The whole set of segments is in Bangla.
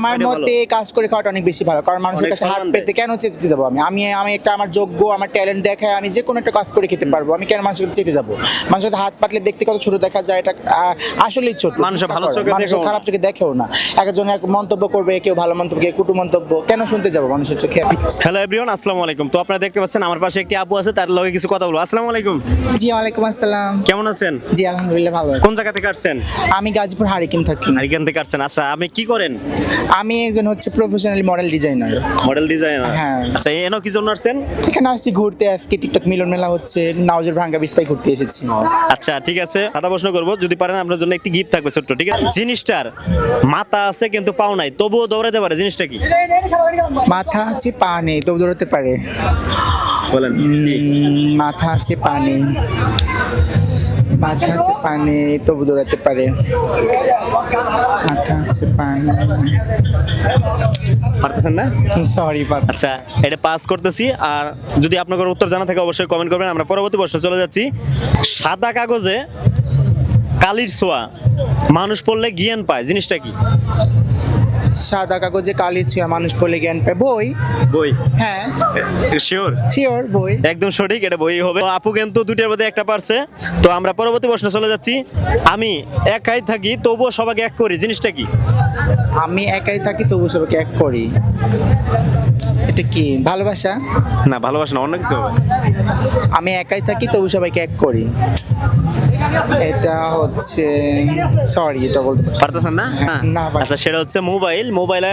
আমার মতে কাজ করে খাওয়াটা অনেক বেশি ভালো কারণ মানুষের কাছে হাত পেতে কেন চেতে দেবো আমি? আমি আমি একটা আমার যোগ্য আমার ট্যালেন্ট দেখায় আমি যে কোনো একটা কাজ করে খেতে পারব আমি কেন মানুষের চেতে যাব? মানুষের হাত পাতলে দেখতে কত ছোট দেখা যায় এটা আসলেই ছোট। মানুষে ভালো চোখে মানুষে। খারাপ চোখে দেখেও না। একজন এক মন্তব্য করবে কেউ ভালো মন্তব্য কেউ কুটু মন্তব্য কেন শুনতে যাব মানুষের চোখে হ্যালো এভরিওয়ান আসসালামু আলাইকুম। তো আপনারা দেখতে পাচ্ছেন আমার পাশে একটি আপু আছে তার লগে কিছু কথা বলব। আসসালামু আলাইকুম। জি ওয়ালাইকুম আসসালাম। কেমন আছেন? জি আলহামদুলিল্লাহ ভালো কোন জায়গা থেকে আসছেন? আমি গাজীপুর হারিকিন থাকি। আরিকান থেকে আসছেন। আচ্ছা আপনি কি করেন? আমি একজন হচ্ছে professional model designer model designer হ্যাঁ। আচ্ছা এনো কি জন্য আসছেন? এখানে আসছি ঘুরতে আজকে টিকটক মিলন মেলা হচ্ছে নাওজের ভাঙ্গা বিস্তায় ঘুরতে এসেছি। আচ্ছা ঠিক আছে। সাদা প্রশ্ন করব যদি পারেন আপনার জন্য একটি গিফট থাকবে ছোট্ট ঠিক আছে? জিনিসটার মাথা আছে কিন্তু পাও নাই তবুও দৌড়াতে পারে জিনিসটা কি? মাথা আছে পা নেই তবু দৌড়াতে পারে। বলেন। মাথা আছে পা নেই। মাথা আছে পানি তবু দৌড়াতে পারে। মাথা আছে পা পারতেছেন না? সরি আচ্ছা এটা পাস করতেছি আর যদি আপনার উত্তর জানা থাকে অবশ্যই কমেন্ট করবেন। আমরা পরবর্তী প্রশ্নে চলে যাচ্ছি। সাদা কাগজে কালির ছোঁয়া মানুষ পড়লে জ্ঞান পায় জিনিসটা কি? সাদা কাগজে কালি ছুঁয়া মানুষ পড়লে জ্ঞান পায়। বই? বই? হ্যাঁ। শিওর শিওর বই। একদম সঠিক এটা বই হবে। আপু কিন্তু দুইটার মধ্যে একটা পারছে। তো আমরা পরবর্তী প্রশ্নে চলে যাচ্ছি। আমি একাই থাকি তবুও সবাইকে এক করি। জিনিসটা কি? আমি একাই থাকি তবু সবাইকে এক করি। এটা কি ভালোবাসা? না ভালোবাসা না অন্য কিছু আমি একাই থাকি তবু সবাইকে এক করি। এটা হচ্ছে সরি এটা বলতে পারতেছেন না? হ্যাঁ, না, আচ্ছা সেটা হচ্ছে মোবাইল। মোবাইলে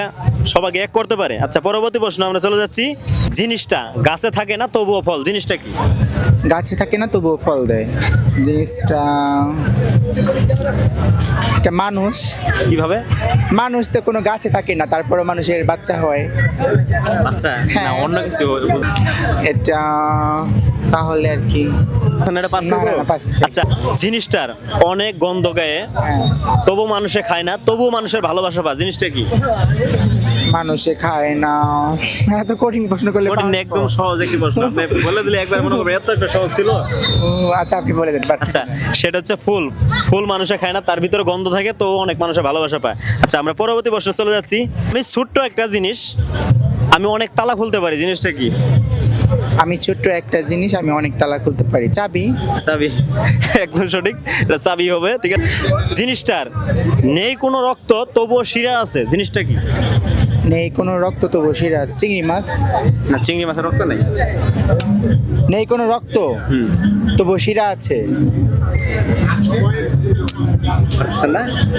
সবাইকে এক করতে পারে। আচ্ছা পরবর্তী প্রশ্ন আমরা চলে যাচ্ছি। জিনিসটা গাছে থাকে না তবুও ফল? জিনিসটা কি? গাছে থাকে না তবুও ফল দেয়। জিনিসটা এটা মানুষ। কীভাবে? মানুষ তো কোনো গাছে থাকে না তারপরে মানুষের বাচ্চা হয়। আচ্ছা হ্যাঁ। অন্য কিছু। এটা তাহলে আর কি। আচ্ছা জিনিসটার অনেক গন্ধ গায়ে তবু মানুষে খায় না তবু মানুষের ভালোবাসা পায়। জিনিসটা কি? মানুষে খায় না। এত কঠিন প্রশ্ন করলে কঠিন একদম সহজ একটি প্রশ্ন। আপনি বলে দিলে একবার মনে করবে এত একটা সহজ ছিল। ও, আচ্ছা আপনি বলে দেন আচ্ছা সেটা হচ্ছে ফুল। ফুল মানুষে খায় না তার ভিতরে গন্ধ থাকে তো অনেক মানুষের ভালোবাসা পায়। আচ্ছা আমরা পরবর্তী প্রশ্নে চলে যাচ্ছি। আমি ছোট্ট একটা জিনিস আমি অনেক তালা খুলতে পারি জিনিসটা কি? আমি ছোট্ট একটা জিনিস, আমি অনেক তালা খুলতে পারি। চাবি? চাবি। একদম সঠিক। এটা চাবি হবে, ঠিক আছে? জিনিসটার, নেই কোনো রক্ত, তবুও শিরা আছে। জিনিসটা কি? নেই কোনো রক্ত তো বসিরা আছে চিংড়ি মাছ? না চিংড়ি মাছের রক্ত নেই। নেই কোনো রক্ত? তো বসিরা আছে।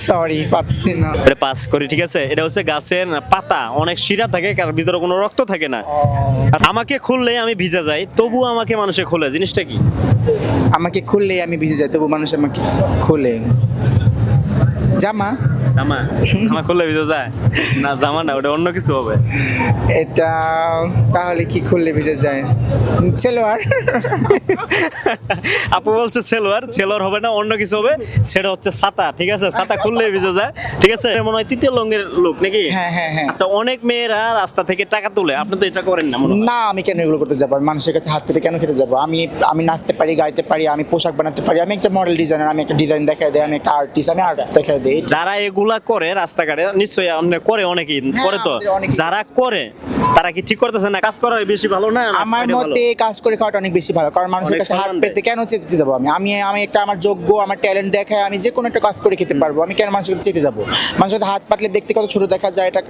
সরি পাচ্ছি না। পাস করি ঠিক আছে? এটা হচ্ছে গাছের পাতা অনেক শিরা থাকে কার ভিতরে কোনো রক্ত থাকে না। আর আমাকে খুললে আমি ভিজে যাই তবু আমাকে মানুষে খোলে জিনিসটা কি? আমাকে খুললে আমি ভিজে যাই তবু মানুষ আমাকে খুলে। জামা? জামা? জামা খুললে ভিজে যায়? না জামা না ওটা অন্য কিছু হবে। এটা তাহলে কি খুললে ভিজে যায়? সেলোয়ার। আপু বলছে সেলোয়ার সেলোয়ার হবে না অন্য কিছু হবে সেটা হচ্ছে ছাতা ঠিক আছে? ছাতা খুললে ভিজে যায় ঠিক আছে? মনে হয় তৃতীয় লঙ্গের লোক নাকি? হ্যাঁ হ্যাঁ হ্যাঁ। আচ্ছা অনেক মেয়েরা রাস্তা থেকে টাকা তুলে আপনি তো এটা করেন না না আমি কেন এগুলো করতে যাব? মানুষের কাছে হাত পেতে কেন খেতে যাব? আমি আমি নাচতে পারি গাইতে পারি আমি পোশাক বানাতে পারি আমি একটা মডেল ডিজাইনার আমি একটা ডিজাইন দেখাই দেয় আমি একটা আর্টিস্ট আমি আর্ট দেখাই দিই। যারা এগুলা করে রাস্তাঘাটে নিশ্চয়ই আপনি করে অনেকেই হ্যাঁ, করে তো? যারা করে তারা কি ঠিক করতেছে না? কাজ করা বেশি ভালো না? আমার মতে কাজ করে খাওয়াটা অনেক বেশি ভালো কারণ মানুষের কাছে হাত পেতে কেন চেতে যাব আমি? আমি আমি একটা আমার যোগ্য আমার ট্যালেন্ট দেখায় আমি যে কোনো একটা কাজ করে খেতে পারব আমি কেন মানুষের কাছে চেতে যাব? মানুষের হাত পাতলে দেখতে কত ছোট দেখা যায় এটা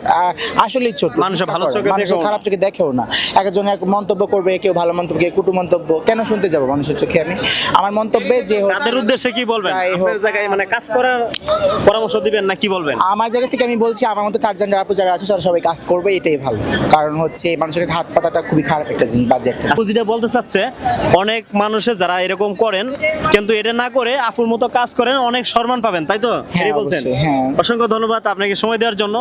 আসলেই ছোট। মানুষে ভালো চোখে মানুষ খারাপ চোখে দেখেও না। একজন এক মন্তব্য করবে কেউ ভালো মন্তব্য কেউ কুটু মন্তব্য কেন শুনতে যাব মানুষের চোখে আমি? আমার মন্তব্যে যে তাদের উদ্দেশ্যে কি বলবেন? আপনার জায়গায় মানে কাজ করার পরামর্শ দিবেন না কি বলবেন? আমার জায়গা থেকে আমি বলছি আমার মতো চারজন আপু যারা আছে তারা সবাই কাজ করবে এটাই ভালো। কারণ হচ্ছে মানুষের হাত পাতাটা খুবই খারাপ একটা জিনিস বাজে একটা আপু যেটা বলতে চাচ্ছে অনেক মানুষে যারা এরকম করেন কিন্তু এটা না করে আপুর মতো কাজ করেন অনেক সম্মান পাবেন তাই তো? হ্যাঁ, বলছেন। হ্যাঁ। অসংখ্য ধন্যবাদ আপনাকে সময় দেওয়ার জন্য।